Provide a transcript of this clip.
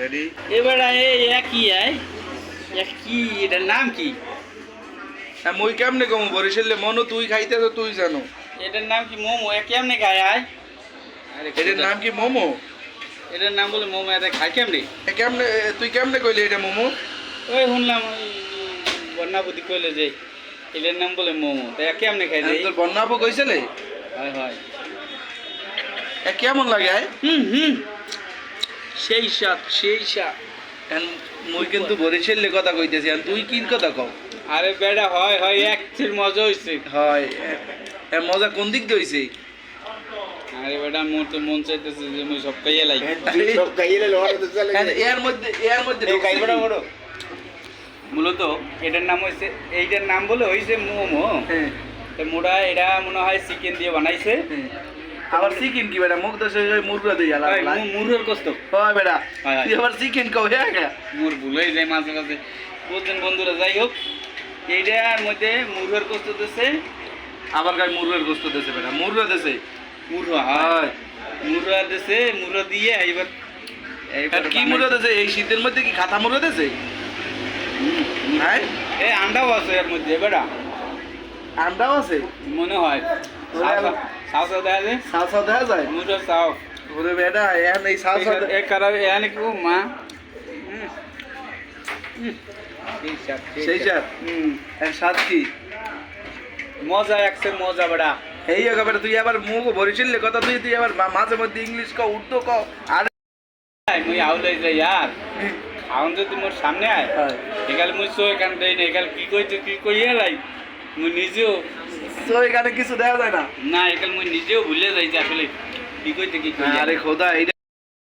Ready এবার এই একই আয়? এক কি? এটার নাম কি? হ্যাঁ মুই কেমনে কমু? বরিশালে মনো তুই খাইতে তো তুই জানো। এটার নাম কি মোমো? এ কেমনে খায় আয়? এটার নাম কি মোমো? এটার নাম বলে মোমো এটা খায় কেমনে? এ কেমনে তুই কেমনে কইলি এটা মোমো? ওই শুনলাম ওই বন্যাপতি কইলে যে এটার নাম বলে মোমো। তা এ কেমনে খাই হ্যাঁ, দেই? তোর বন্যাপু কইছিলে হয় হয়। এ কেমন লাগে আয়? হুম হুম। সেই স্বাদ সেই এখন মুই কিন্তু বরিশালে কথা কইতেছি তুই কি কথা কও? আরে বেটা হয় হয় এক চির মজা হইছে। হয় এ- মজা কোন দিক দিয়ে হইছে? আরে বেটা মোর তো মন চাইতেছে যে মুই সব খাইয়ে লাই সব খাইলে লোহার তো চলে এর মধ্যে এর মধ্যে খাইবড়া কি? বড়। মূলত এটার নাম হইছে এইটার নাম বলে হইছে মোমো। হ্যাঁ, তো এটা মনে হয় চিকেন দিয়ে বানাইছে। হ্যাঁ। আবার চিকেন কি বেটা? মুখ দশে মুরগা দিয়ে আলা হয়, মু- কষ্ট। হয় বেটা। তুই আবার চিকেন কও হ্যাঁ গা মোর ভুলেই যায় মাঝে মাঝে। বুঝলেন বন্ধুরা যাই হোক এইটার মধ্যে মুরগের কষ্ট দিছে আবার গায়ে মুরগের গোস্ত দেছে বেটা। মুরগা দেছে। মুরগা হয়। মুরগা দিছে মুরগা দিয়ে এবার কি মুরগা দেছে? এই শীতের মধ্যে কি খাতা মুরগা দেছে? হ্যাঁ? এই আন্ডাও আছে এর মধ্যে বেটা। আন্ডাও আছে? মনে হয়। যায়? যায় ওরে বেটা এখন এই এক এখানে কি মা। সেই হুম। কি? মজা একসে এই তুই আবার মুখ বরিশালে কথা তুই তুই আবার মাঝে মধ্যে ইংলিশ কও উর্দু কও আর মুই আউলাই যাই আর। আউন যদি মোর সামনে আয় হয়। একাল মুই সো এখান দেই না একাল কি কইতে কি কইয়া লাই। মুই নিজেও তো এখানে কিছু দেখা যায় না? না এখানে মুই নিজেও ভুলে যাই যে আসলে। কি কইতে কি আরে খোদা